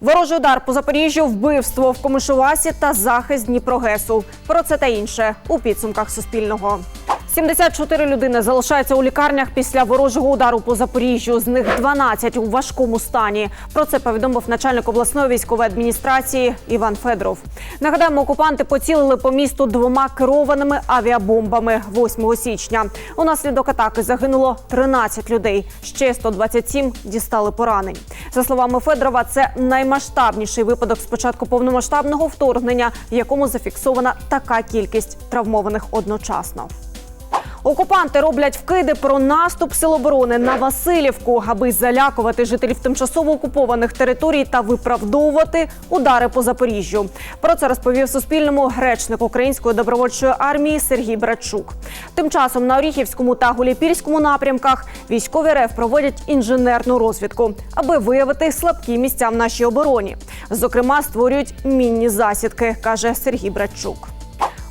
Ворожий удар по Запоріжжю, вбивство в Комишувасі та захист Дніпрогесу. Про це та інше у підсумках Суспільного. 74 людини залишаються у лікарнях після ворожого удару по Запоріжжю. З них 12 у важкому стані. Про це повідомив начальник обласної військової адміністрації Іван Федоров. Нагадаємо, окупанти поцілили по місту двома керованими авіабомбами 8 січня. Унаслідок атаки загинуло 13 людей. Ще 127 дістали поранень. За словами Федорова, це наймасштабніший випадок з початку повномасштабного вторгнення, в якому зафіксована така кількість травмованих одночасно. Окупанти роблять вкиди про наступ сил оборони на Васильівку, аби залякувати жителів тимчасово окупованих територій та виправдовувати удари по Запоріжжю. Про це розповів Суспільному речник української добровольчої армії Сергій Братчук. Тим часом на Оріхівському та Гуліпільському напрямках військові РФ проводять інженерну розвідку, аби виявити слабкі місця в нашій обороні. Зокрема, створюють мінні засідки, каже Сергій Братчук.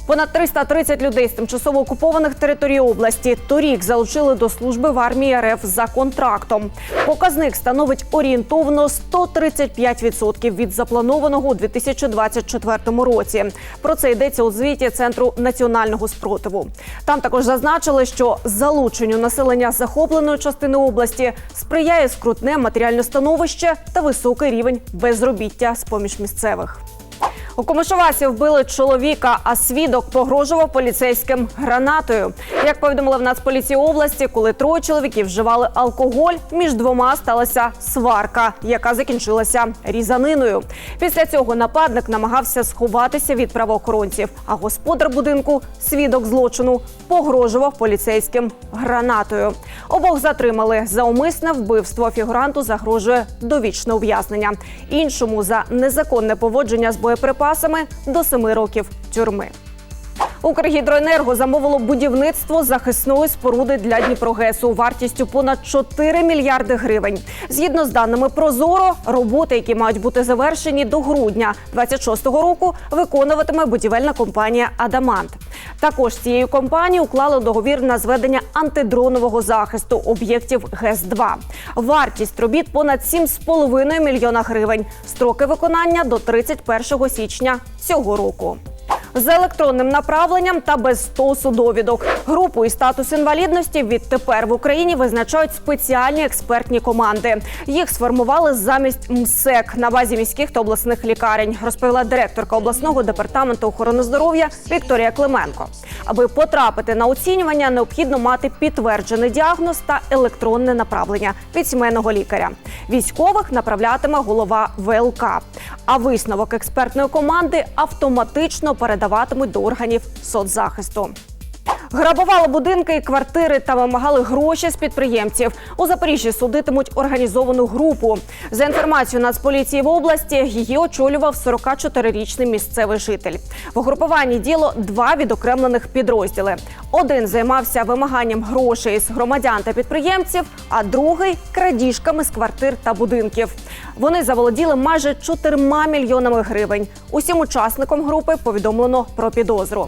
Понад 330 людей з тимчасово окупованих територій області торік залучили до служби в армії РФ за контрактом. Показник становить орієнтовно 135% від запланованого у 2024 році. Про це йдеться у звіті Центру національного спротиву. Там також зазначили, що залученню населення захопленої частини області сприяє скрутне матеріальне становище та високий рівень безробіття з поміж місцевих. У Комишовасі вбили чоловіка, а свідок погрожував поліцейським гранатою. Як повідомили в Нацполіції області, коли троє чоловіків вживали алкоголь, між двома сталася сварка, яка закінчилася різаниною. Після цього нападник намагався сховатися від правоохоронців. А господар будинку, свідок злочину, погрожував поліцейським гранатою. Обох затримали за умисне вбивство. Фігуранту загрожує довічне ув'язнення. Іншому за незаконне поводження з боєприпасами до семи років тюрми. Укргідроенерго замовило будівництво захисної споруди для Дніпрогесу вартістю понад 4 мільярди гривень. Згідно з даними Прозоро, роботи, які мають бути завершені до грудня 26-го року, виконуватиме будівельна компанія Адамант. Також цією компанією уклали договір на зведення антидронового захисту об'єктів ГЕС-2. Вартість робіт понад 7,5 мільйона гривень. Строки виконання до 31 січня цього року. З електронним направленням та без стосу довідок. Групу і статус інвалідності відтепер в Україні визначають спеціальні експертні команди. Їх сформували замість МСЕК на базі міських та обласних лікарень, розповіла директорка обласного департаменту охорони здоров'я Вікторія Клименко. Аби потрапити на оцінювання, необхідно мати підтверджений діагноз та електронне направлення від сімейного лікаря. Військових направлятиме голова ВЛК. А висновок експертної команди автоматично передаватимуть до органів соцзахисту. Грабували будинки і квартири та вимагали гроші з підприємців. У Запоріжжі судитимуть організовану групу. За інформацією Нацполіції в області, її очолював 44-річний місцевий житель. В угрупуванні діло два відокремлених підрозділи. Один займався вимаганням грошей з громадян та підприємців, а другий крадіжками з квартир та будинків. Вони заволоділи майже 4 мільйонами гривень. Усім учасникам групи повідомлено про підозру.